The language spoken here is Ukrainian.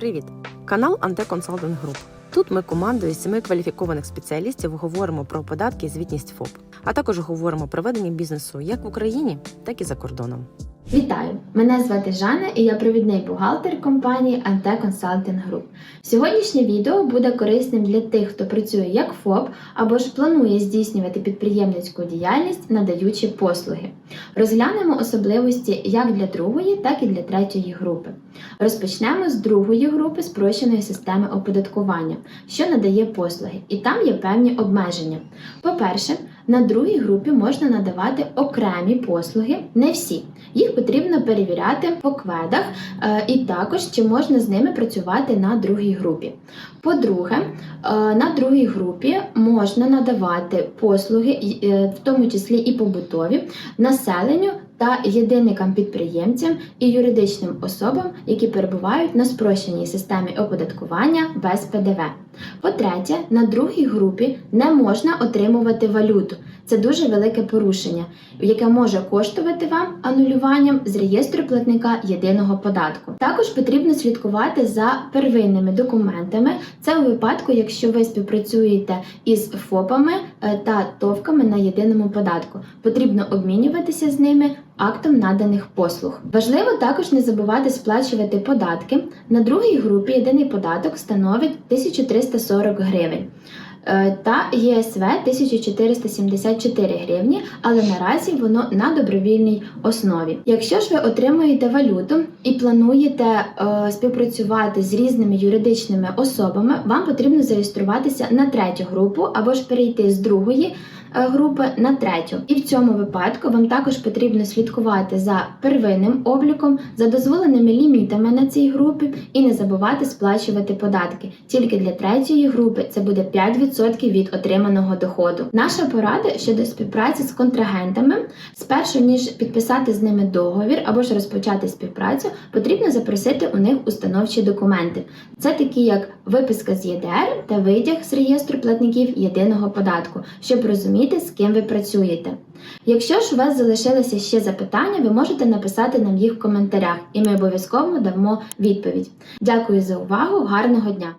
Привіт! Канал Анте Консалтинг Груп. Тут ми командою сіми кваліфікованих спеціалістів говоримо про податки і звітність ФОП, а також говоримо про ведення бізнесу як в Україні, так і за кордоном. Вітаю! Мене звати Жанна і я провідний бухгалтер компанії Ante Consulting Group. Сьогоднішнє відео буде корисним для тих, хто працює як ФОП або ж планує здійснювати підприємницьку діяльність, надаючи послуги. Розглянемо особливості як для другої, так і для третьої групи. Розпочнемо з другої групи спрощеної системи оподаткування, що надає послуги, і там є певні обмеження. По-перше, на другій групі можна надавати окремі послуги, не всі. Їх потрібно перевіряти по кведах, е, і також чи можна з ними працювати на другій групі. По-друге, е, на другій групі можна надавати послуги, е, в тому числі і побутові, населенню та єдиникам підприємцям і юридичним особам, які перебувають на спрощеній системі оподаткування без ПДВ. По-третє, на другій групі не можна отримувати валюту. Це дуже велике порушення, яке може коштувати вам анулюванням з реєстру платника єдиного податку. Також потрібно слідкувати за первинними документами. Це у випадку, якщо ви співпрацюєте із ФОПами е, та ТОВками на єдиному податку. Потрібно обмінюватися з ними актом наданих послуг. Важливо також не забувати сплачувати податки. На другій групі єдиний податок становить 1340 гривень. Е, Та ЄСВ 1474 гривні, але наразі воно на добровільній основі. Якщо ж ви отримуєте валюту і плануєте е, співпрацювати з різними юридичними особами, вам потрібно зареєструватися на третю групу або ж перейти з другої е, групи на третю. І в цьому випадку вам також потрібно слідкувати за первинним обліком, за дозволеними лімітами на цій групі і не забувати сплачувати податки. Тільки для третьої групи це буде 5% від отриманого доходу. Наша порада щодо співпраці з контрагентами спершу ніж підписати з ними договір або ж розпочати співпрацю, потрібно запросити у них установчі документи. Це такі як виписка з ЄДР та витяг з реєстру платників єдиного податку, щоб розуміти, з ким ви працюєте. Якщо ж у вас залишилися ще запитання, ви можете написати нам їх в коментарях, і ми обов'язково дамо відповідь. Дякую за увагу, гарного дня!